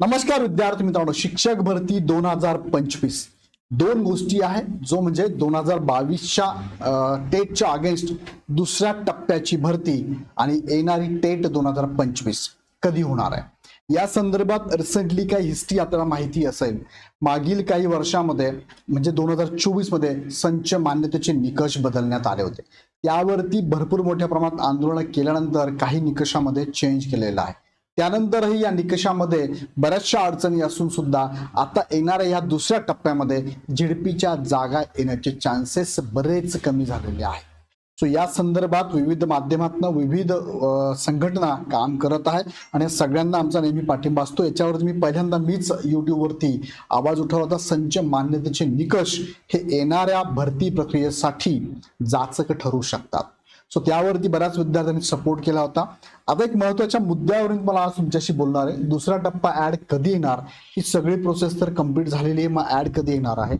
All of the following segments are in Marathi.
नमस्कार विद्यार्थी मित्रांनो शिक्षक भरती दोन हजार पंचवीस. दोन गोष्टी आहेत जो म्हणजे दोन हजार बावीसच्या टेटच्या अगेन्स्ट दुसऱ्या टप्प्याची भरती आणि येणारी टेट दोन हजार पंचवीस कधी होणार आहे. या संदर्भात रिसेंटली काही हिस्ट्री आपल्याला माहिती असेल. मागील काही वर्षामध्ये म्हणजे दोन हजार चोवीसमध्ये संच मान्यतेचे निकष बदलण्यात आले होते. त्यावरती भरपूर मोठ्या प्रमाणात आंदोलन केल्यानंतर काही निकषामध्ये चेंज केलेलं आहे. त्यानंतरही या निकषामध्ये बऱ्याचशा अडचणी असून सुद्धा आता येणाऱ्या या दुसऱ्या टप्प्यामध्ये झिडपीच्या जागा येण्याचे चान्सेस बरेच कमी झालेले आहेत. सो या संदर्भात विविध माध्यमातून विविध संघटना काम करत आहे आणि सगळ्यांना आमचा नेहमी पाठिंबा असतो. याच्यावरती मी पहिल्यांदा मीच युट्यूबवरती आवाज उठवला होता. संच मान्यतेचे निकष हे येणाऱ्या भरती प्रक्रियेसाठी जाचक ठरू शकतात. सो त्यावरती बऱ्याच विद्यार्थ्यांनी सपोर्ट केला होता. आता एक महत्त्वाच्या मुद्द्यावरून मला आज तुमच्याशी बोलणार आहे. दुसरा टप्पा ऍड कधी येणार? ही सगळी प्रोसेस तर कंप्लीट झालेली आहे. मग ऍड कधी येणार आहे?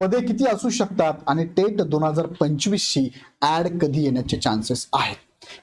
पदे किती असू शकतात? आणि टेट दोन हजार पंचवीसशी ऍड कधी येण्याचे चान्सेस आहेत?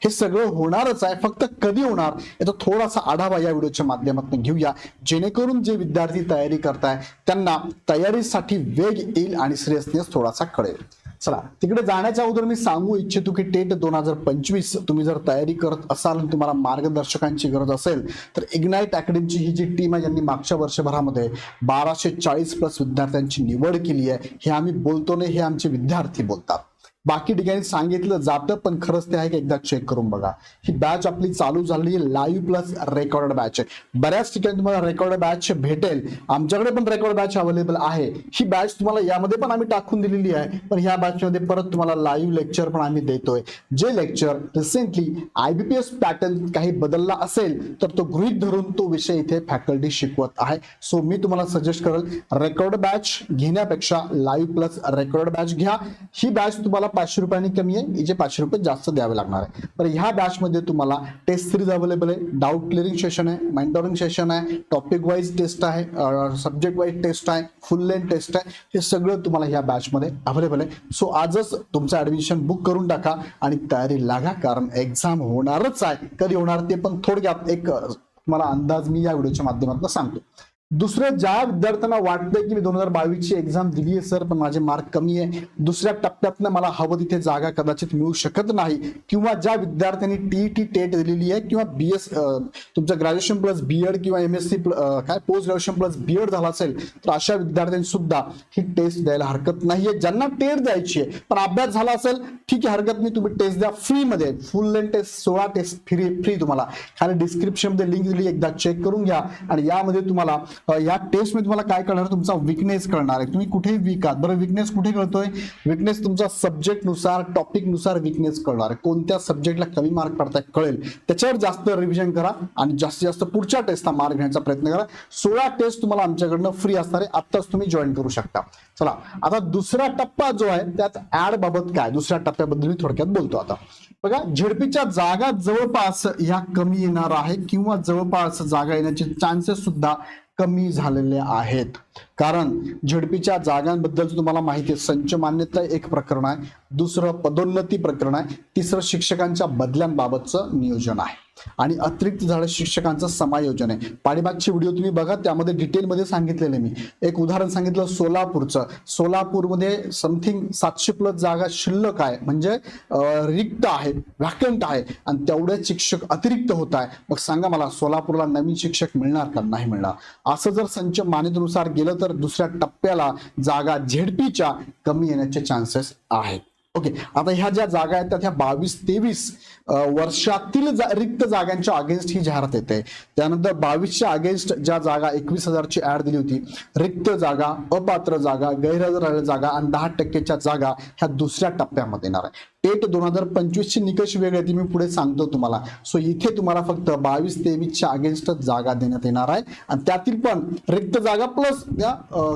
हे सगळं होणारच आहे. फक्त कधी होणार? याचा थोडासा आढावा या व्हिडिओच्या माध्यमातून घेऊया. जेणेकरून जे विद्यार्थी तयारी करताय त्यांना तयारीसाठी वेग येईल आणि सिरियसनेस थोडासा कळेल. चला तिकडे जाण्याच्या अगोदर मी सांगू इच्छितो की टेट दोन हजार पंचवीस तुम्ही जर तयारी करत असाल आणि तुम्हाला मार्गदर्शकांची गरज असेल तर इग्नाईट अकॅडमीची ही जी टीम आहे ज्यांनी मागच्या वर्षभरामध्ये बाराशे चाळीस प्लस विद्यार्थ्यांची निवड केली आहे हे आम्ही बोलतो नाही हे आमचे विद्यार्थी बोलतात. बाकी ठिकाणी सांगितलं जातं पण खरंच ते आहे की एकदा चेक करून बघा. ही बॅच आपली चालू झाली लाईव्ह प्लस रेकॉर्ड बॅच आहे. बऱ्याच ठिकाणी तुम्हाला रेकॉर्ड बॅच भेटेल. आमच्याकडे पण रेकॉर्ड बॅच अवेलेबल आहे. ही बॅच तुम्हाला यामध्ये पण आम्ही टाकून दिलेली आहे. पण ह्या बॅचमध्ये परत तुम्हाला लाईव्ह लेक्चर पण आम्ही देतोय. जे लेक्चर रिसेंटली आयबीपीएस पॅटर्न काही बदलला असेल तर तो गृहित धरून तो विषय इथे फॅकल्टी शिकवत आहे. सो मी तुम्हाला सजेस्ट करेल रेकॉर्ड बॅच घेण्यापेक्षा लाईव्ह प्लस रेकॉर्ड बॅच घ्या. ही बॅच तुम्हाला पाचशे रुपयांनी कमी आहे. हिचे पाचशे रुपये जास्त द्यावे लागणार आहे. तर ह्या बॅच मध्ये तुम्हाला टेस्ट सिरीज अवेलेबल आहे. डाऊट क्लिअरिंग सेशन आहे मेंटोरिंग सेशन आहे टॉपिक वाईज टेस्ट आहे सब्जेक्ट वाईज टेस्ट आहे फुल लेन टेस्ट आहे. हे सगळं तुम्हाला ह्या बॅच मध्ये अवेलेबल आहे. सो आजच तुमचं ऍडमिशन बुक करून टाका आणि तयारी लागा कारण एक्झाम होणारच आहे. कधी होणार ते पण थोडक्यात एक तुम्हाला अंदाज मी या व्हिडिओच्या माध्यमातून सांगतो. दुसरं ज्या विद्यार्थ्यांना वाटतंय की मी दोन हजार बावीसची एक्झाम दिली आहे सर पण माझे मार्क कमी आहे दुसऱ्या टप्प्यातनं मला हवं तिथे जागा कदाचित मिळू शकत नाही किंवा ज्या विद्यार्थ्यांनी टीईटी टेट दिलेली आहे किंवा बी एस तुमचं ग्रॅज्युएशन प्लस बी एड किंवा एम एस सी काय post graduation plus B Ed झाला असेल तर अशा विद्यार्थ्यांनी सुद्धा ही टेस्ट द्यायला हरकत नाहीये. ज्यांना टेट द्यायची आहे पण अभ्यास झाला असेल ठीक आहे हरकत नाही तुम्ही टेस्ट द्या फ्रीमध्ये फुल लेंथ टेस्ट सोळा टेस्ट फ्री फ्री तुम्हाला. खाली डिस्क्रिप्शनमध्ये लिंक दिली एकदा चेक करून घ्या आणि यामध्ये तुम्हाला या टेस्टमध्ये तुम्हाला काय कळणार? तुमचा विकनेस कळणार आहे. तुम्ही कुठे वीक आहात? बरं विकनेस कुठे कळतोय? विकनेस तुमचा सब्जेक्टनुसार टॉपिकनुसार विकनेस कळणार आहे. कोणत्या सब्जेक्टला कमी मार्क पडताय कळेल. त्याच्यावर जास्त रिव्हिजन करा आणि जास्तीत जास्त पुढच्या टेस्टला मार्क घेण्याचा प्रयत्न करा. सोळा टेस्ट तुम्हाला आमच्याकडनं फ्री असणार आहे. आत्ताच तुम्ही जॉईन करू शकता. चला आता दुसरा टप्पा जो आहे त्यात ऍड बाबत काय? दुसऱ्या टप्प्याबद्दल मी थोडक्यात बोलतो आता. बघा झेडपीच्या जागा जवळपास ह्या कमी येणार आहे किंवा जवळपास जागा येण्याचे चान्सेस सुद्धा कमी झालेले आहेत. कारण झडपीच्या जागांबद्दल तुम्हाला माहिती आहे संच मान्यता एक प्रकरण आहे दुसरं पदोन्नती प्रकरण आहे तिसरं शिक्षकांच्या बदल्यांबाबतचं नियोजन आहे. आणि अतिरिक्त झालं शिक्षकांचं समायोजन आहे. पाठीमागचे व्हिडिओ तुम्ही बघा त्यामध्ये डिटेलमध्ये सांगितलेले मी. एक उदाहरण सांगितलं सोलापूरचं. सोलापूरमध्ये समथिंग सातशे प्लस जागा शिल्लक आहे. म्हणजे रिक्त आहे व्हॅकंट आहे. आणि तेवढे शिक्षक अतिरिक्त होत आहे. मग सांगा मला सोलापूरला नवीन शिक्षक मिळणार का नाही मिळणार? असं जर संच मान्यतेनुसार गेलं तर दुसऱ्या टप्प्याला जागा झेडपीच्या कमी येण्याचे चान्सेस आहेत. ओके आता ह्या ज्या जागा आहेत त्या बावीस तेवीस वर्षातील जा- रिक्त जागांच्या अगेन्स्ट ही जाहिरात येते. त्यानंतर बावीसच्या अगेन्स्ट ज्या जागा एकवीस हजारची ऍड दिली होती रिक्त जागा अपात्र जागा गैरहजर जागा आणि दहा टक्केच्या जागा ह्या दुसऱ्या टप्प्यामध्ये येणार आहे टेट दोन हजार पंचवीस चे निकष वेगळे ते मी पुढे सांगतो तुम्हाला. सो इथे तुम्हाला फक्त बावीस तेवीसच्या अगेन्स्ट जागा देण्यात येणार आहे. आणि त्यातील पण रिक्त जागा प्लस त्या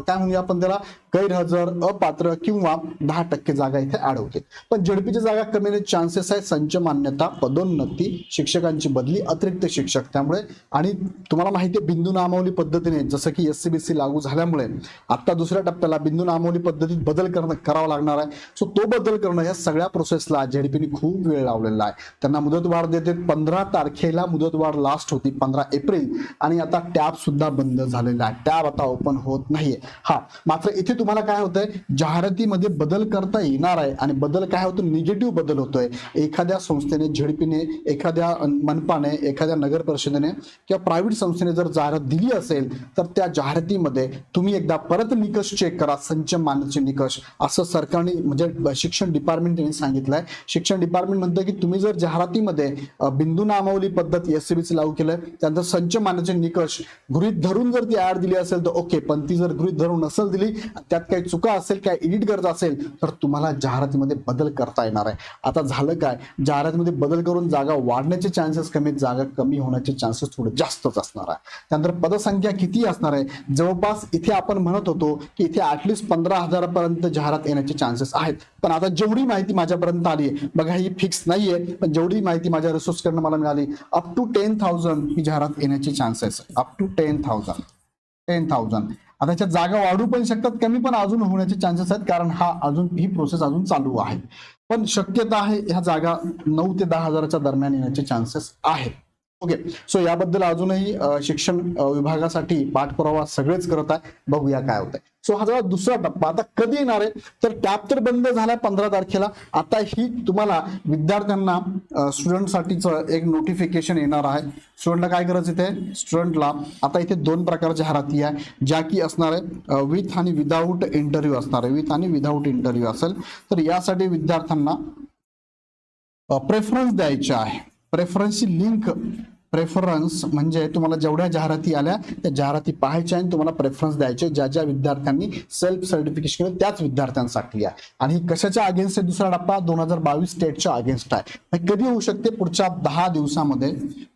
काय म्हणूया आपण त्याला? गैरहजर अपात्र किंवा दहा टक्के जागा इथे अडवते होते पण झडपीच्या जागा कमी चान्सेस आहे संच मान्यता पदोन्नती शिक्षकांची बदली अतिरिक्त शिक्षक त्यामुळे. आणि तुम्हाला माहिती आहे बिंदू नामावली पद्धतीने जसं की एस सी बी सी लागू झाल्यामुळे आता दुसऱ्या टप्प्याला बिंदू नामावली पद्धतीत बदल करणं करावा लागणार आहे. सो तो बदल करणं या सगळ्या प्रोसेस प्रोसेसला झेडपीने खूप वेळ लावलेला आहे. त्यांना मुदतवाढ देते. पंधरा तारखेला मुदतवाढ लास्ट होती पंधरा एप्रिल. आणि आता टॅब सुद्धा बंद झालेला आहे. टॅब आता ओपन होत नाहीये. हा मात्र इथे तुम्हाला काय होतंय? जाहिरातीमध्ये बदल करता येणार आहे. आणि बदल काय होतो निगेटिव्ह बदल होतोय. एखाद्या संस्थेने झेडपीने एखाद्या मनपाने एखाद्या नगर परिषदेने किंवा प्रायव्हेट संस्थेने जर जाहिरात दिली असेल तर त्या जाहिरातीमध्ये तुम्ही एकदा परत निकष चेक करा. संच मानाचे निकष. असं सरकारने म्हणजे शिक्षण डिपार्टमेंटने सांगितलं. सांगितलं आहे शिक्षण डिपार्टमेंट म्हणतं की तुम्ही जर जाहिरातीमध्ये बिंदू नामावली पद्धत एससीबीसी लागू केलं त्यानंतर संच मान्यचे निकष गृहित धरून जर ती ऍड दिली असेल तर ओके पण ती जर गृहित धरून नसेल दिली त्यात काही चुका असेल काय एडिट करत असेल तर तुम्हाला जाहिरातीमध्ये बदल करता येणार आहे. आता झालं काय? जाहिरातीमध्ये बदल करून जागा वाढण्याचे चान्सेस कमी जागा कमी होण्याचे चान्सेस थोडे जास्तच असणार आहे. त्यानंतर पदसंख्या किती असणार आहे? जवळपास इथे आपण म्हणत होतो की इथे ऍटलिस्ट पंधरा हजारापर्यंत जाहिरात येण्याचे चान्सेस आहेत. पण आता जेवढी माहिती माझ्यापर्यंत आली आहे बघा ही फिक्स नाहीये पण जेवढी माहिती माझ्या रिसोर्स कडनं मला मिळाली अप टू टेन थाउजंड ही जाहिरात येण्याचे chances up to ten thousand ten thousand आता याच्यात जागा वाढू पण शकतात कमी पण अजून होण्याचे चान्सेस आहेत कारण हा अजून ही प्रोसेस अजून चालू आहे. पण शक्यता आहे ह्या जागा नऊ ते दहा हजाराच्या दरम्यान येण्याचे चान्सेस आहेत. ओके सो याबद्दल अजूनही शिक्षण विभागासाठी पाठपुरावा सगळेच करत आहे. बघूया काय होत आहे सो हा झाला दुसरा टप्पा आता कधी येणार आहे? तर टॅप तर बंद झाला पंधरा तारखेला. आता ही तुम्हाला विद्यार्थ्यांना स्टुडंटसाठीचं एक नोटिफिकेशन येणार आहे. स्टुडंटला काय करायचं इथे? स्टुडंटला आता इथे दोन प्रकारच्या हराती आहे. ज्या की असणार आहे विथ आणि विदाऊट इंटरव्ह्यू असणार आहे. विथ आणि विदाऊट इंटरव्ह्यू असेल. तर यासाठी विद्यार्थ्यांना प्रेफरन्स द्यायचे आहे. प्रेफरन्सची लिंक प्रेफरन्स म्हणजे तुम्हाला जेवढ्या जाहिराती आल्या त्या जाहिराती पाहायच्या आणि तुम्हाला प्रेफरन्स द्यायचे ज्या ज्या विद्यार्थ्यांनी सेल्फ सर्टिफिकेशन केलं त्याच विद्यार्थ्यांसाठी आहे आणि ही कशाच्या अगेन्स्ट आहे दुसरा टप्पा? दोन हजार बावीस स्टेटच्या अगेन्स्ट आहे. कधी होऊ शकते? पुढच्या दहा दिवसामध्ये.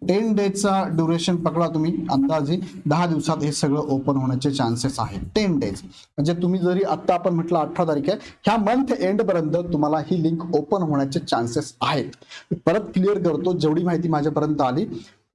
टेन डेजचा ड्युरेशन पकडा तुम्ही अंदाजे. दहा दिवसात हे सगळं ओपन होण्याचे चान्सेस आहेत. टेन डेज म्हणजे तुम्ही जरी आता आपण म्हटलं अठरा तारीख आहे ह्या मंथ एंड पर्यंत तुम्हाला ही लिंक ओपन होण्याचे चान्सेस आहेत. परत क्लिअर करतो जेवढी माहिती माझ्यापर्यंत आली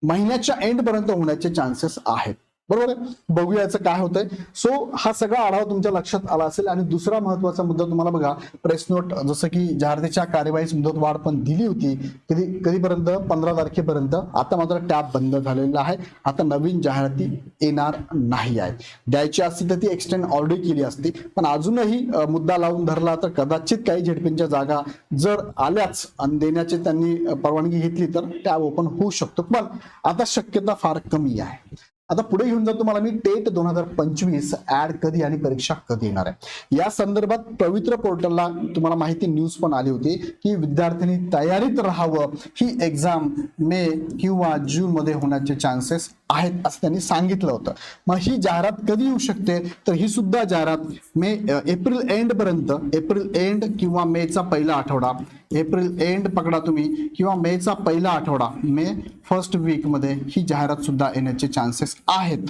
महिन्याच्या एंडपर्यंत होण्याचे चान्सेस आहेत. बरोबर आहे? बघूया याचं काय होतंय. सो हा सगळा आढावा तुमच्या लक्षात आला असेल आणि दुसरा महत्त्वाचा मुद्दा तुम्हाला बघा प्रेस नोट जसं की जाहिरातीच्या कार्यवाहीची मुदत वाढ पण दिली होती कधी कधीपर्यंत? पंधरा तारखेपर्यंत. आता मात्र टॅब बंद झालेला आहे. आता नवीन जाहिराती येणार नाही आहे. द्यायची असती तर ती एक्सटेंड ऑलरेडी केली असती. पण अजूनही मुद्दा लावून धरला तर कदाचित काही झेडपींच्या जागा जर आल्याच आणि देण्याची त्यांनी परवानगी घेतली तर टॅब ओपन होऊ शकतो. पण आता शक्यता फार कमी आहे. आता पुढे घेऊन जातो तुम्हाला मी टेट दोन हजार पंचवीस ऍड कधी आणि परीक्षा कधी येणार आहे. या संदर्भात पवित्र पोर्टलला तुम्हाला माहिती न्यूज पण आली होती की विद्यार्थ्यांनी तयारीत राहावं ही एक्झाम मे किंवा जून मध्ये होण्याचे चान्सेस आहेत असं त्यांनी सांगितलं होतं. मग ही जाहिरात कधी येऊ शकते? तर ही सुद्धा जाहिरात मे एप्रिल एंड पर्यंत एप्रिल एंड किंवा मेचा पहिला आठवडा. एप्रिल एंड पकडा तुम्ही किंवा मेचा पहिला आठवडा मे फर्स्ट वीकमध्ये ही जाहिरात सुद्धा येण्याचे चान्सेस आहेत.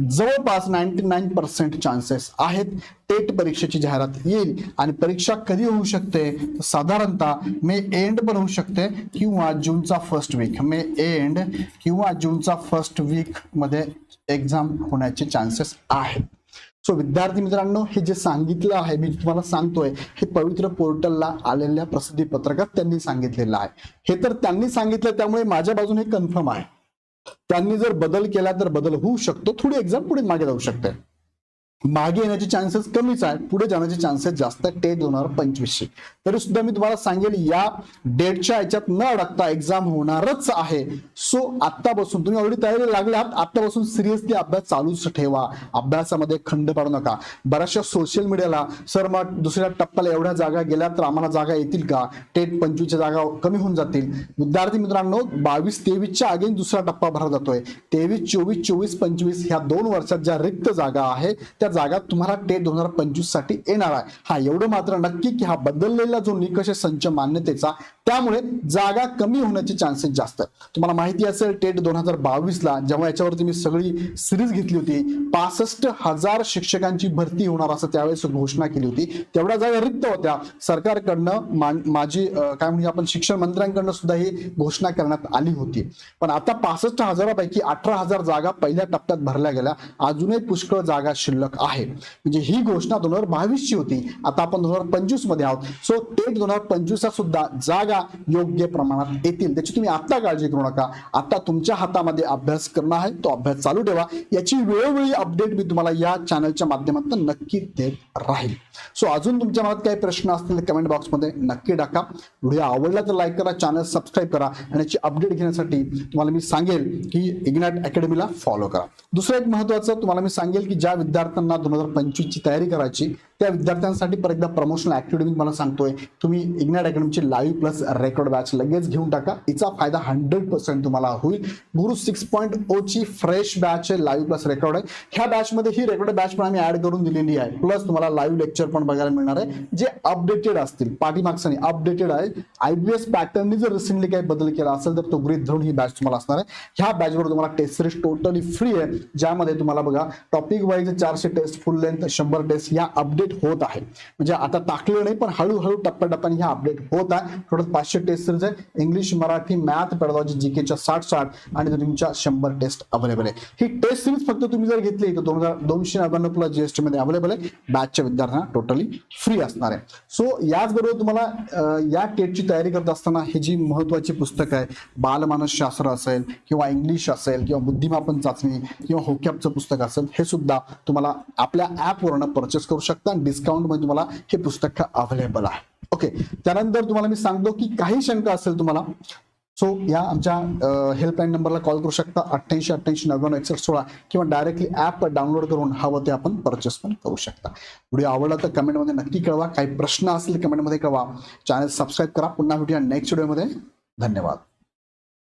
जवळपास नाईन्टी नाईन पर्सेंट चान्सेस आहेत. टेट परीक्षेची जाहिरात येईल आणि परीक्षा कधी होऊ शकते? साधारणतः मे एंड पण होऊ शकते किंवा जूनचा फर्स्ट वीक मे एंड किंवा जूनचा फर्स्ट वीकमध्ये एक्झाम होण्याचे चान्सेस आहेत. सो विद्यार्थी मित्रांनो हे जे सांगितलं आहे मी तुम्हाला सांगतोय हे पवित्र पोर्टलला आलेल्या प्रसिद्धी पत्रकात त्यांनी सांगितलेलं आहे. हे तर त्यांनी सांगितलं त्यामुळे माझ्या बाजूने कन्फर्म आहे. त्यांनी जर बदल केला तर बदल होऊ शकतो. थोडी एक्झाम पुढे मागे जाऊ शकते. मागे येण्याचे चान्सेस कमीच आहेत. पुढे जाण्याचे चान्सेस जास्त आहेत. टेट दोन हजार पंचवीसशे तरी सुद्धा मी तुम्हाला सांगेल या डेटच्या याच्यात न अडकता एक्झाम होणारच आहे. सो आत्तापासून तुम्ही ऑलरेडी तयारी लागल्यात आत्तापासून सिरियसली अभ्यास चालूच ठेवा. अभ्यासामध्ये खंड पाडू नका. बऱ्याचशा सोशल मीडियाला सर मग दुसऱ्या टप्प्याला एवढ्या जागा गेल्या तर आम्हाला जागा येतील का? टेट पंचवीसच्या जागा कमी होऊन जातील. विद्यार्थी मित्रांनो बावीस तेवीसच्या अगेन दुसरा टप्पा भरला जातोय. तेवीस चोवीस चोवीस पंचवीस ह्या दोन वर्षात ज्या रिक्त जागा आहे त्या जागा तुम्हाला टेट दोन हजार पंचवीससाठी येणार आहे. हा एवढं मात्र नक्की की हा बदललेला जो निकष आहे संच मान्यतेचा त्यामुळे जागा कमी होण्याचे चान्सेस जास्त तुम्हाला माहिती असेल टेट दोन हजार बावीस ला जेव्हा याच्यावरती मी सगळी सिरीज घेतली होती पासष्ट हजार शिक्षकांची भरती होणार असं त्यावेळेस घोषणा केली होती. तेवढ्या जागा रिक्त होत्या. सरकारकडनं माझी काय म्हणजे आपण शिक्षण मंत्र्यांकडनं सुद्धा ही घोषणा करण्यात आली होती. पण आता पासष्ट हजारापैकी अठरा हजार जागा पहिल्या टप्प्यात भरल्या गेल्या. अजूनही पुष्कळ जागा शिल्लक आहे. म्हणजे ही घोषणा दोन हजार बावीस ची होती. आता आपण दोन हजार पंचवीसमध्ये आहोत. सो टेट दोन हजार पंचवीसला सुद्धा जागा योग्य प्रमाणात येतील त्याची तुम्ही आता काळजी करू नका. आता तुमच्या हातामध्ये अभ्यास करणं आहे तो अभ्यास चालू ठेवा. याची वेळोवेळी अपडेट मी तुम्हाला या चॅनलच्या माध्यमातून नक्की देत राहील. सो अजून तुमच्या मनात काही प्रश्न असतील कमेंट बॉक्समध्ये नक्की टाका. व्हिडिओ आवडला तर लाईक करा चॅनल सबस्क्राईब करा आणि याची अपडेट घेण्यासाठी तुम्हाला मी सांगेल की इग्नॅट अकॅडमीला फॉलो करा. दुसरं एक महत्वाचं तुम्हाला मी सांगेल की ज्या विद्यार्थ्यांना दोन हजार पंचवीस ची तयारी करायची त्या विद्यार्थ्यांसाठी परत एकदा प्रमोशनल ऍक्टिव्हिटी मी तुम्हाला सांगतोय. तुम्ही इग्नॅट अकॅडमीची लाईव्ह प्लस रेकॉर्ड बॅच लगेच घेऊन टाका. हिचा फायदा हंड्रेड पर्सेंट तुम्हाला होईल. गुरु सिक्स पॉईंट ओ ची फ्रेश बॅच आहे लाईव्ह प्लस रेकॉर्ड आहे. ह्या बॅचमध्ये ही रेकॉर्ड बॅच पण आम्ही ऍड करून दिलेली आहे. प्लस तुम्हाला लाईव्ह लेक्चर पण बघायला मिळणार आहे जे अपडेटेड असतील. पाठीमागचं नाही अपडेटेड आहे. आयबीएस पॅटर्ननी जर रिसेंटली काही बदल केला असेल तर तो गृहित धरून ही बॅच तुम्हाला असणार आहे. ह्या बॅचवर तुम्हाला टेस्ट सिरीज टोटली फ्री आहे. ज्यामध्ये तुम्हाला बघा टॉपिक वाईज चारशे टेस्ट फुल लेंथ शंभर टेस्ट या अपडेट होत आहे. म्हणजे आता टाकलं नाही पण हळूहळू टप्प्याटप्प्याने ह्या अपडेट होत आहे. थोडं पाचशे टेस्ट सिरीज आहे इंग्लिश मराठी मॅथ पेडॉलॉजी जीकेच्या साठ साठ आणि तुमच्या शंभर टेस्ट अवेलेबल आहे ही टेस्ट सिरीज फक्त तुम्ही जर घेतली तर दोन हजार दोनशे नव्याण्णव प्लस जीएसटी मध्ये अवेलेबल आहे. बॅचच्या विद्यार्थ्यांना टोटली फ्री असणार आहे. सो याचबरोबर तुम्हाला या टेटची तयारी करत असताना ही जी महत्वाची पुस्तकं आहे बालमानसशास्त्र असेल किंवा इंग्लिश असेल किंवा बुद्धिमापन चाचणी किंवा होकॅपचं पुस्तक असेल हे सुद्धा तुम्हाला आपल्या ॲपवरनं परचेस करू शकता. डिस्काउंटमध्ये तुम्हाला हे पुस्तक अवेलेबल आहे. ओके त्यानंतर तुम्हाला मी सांगतो की काही शंका असेल तुम्हाला सो या आमच्या हेल्पलाईन नंबरला कॉल करू शकता. अठ्ठ्याऐंशी अठ्ठ्याऐंशी नव्याण्णव एकसष्ट सोळा किंवा डायरेक्टली ॲप डाउनलोड करून हवं ते आपण परचेस पण करू शकता. व्हिडिओ आवडला तर कमेंटमध्ये नक्की कळवा. काही प्रश्न असतील कमेंटमध्ये कळवा. चॅनल सबस्क्राईब करा. पुन्हा भेटूया नेक्स्ट व्हिडिओमध्ये धन्यवाद.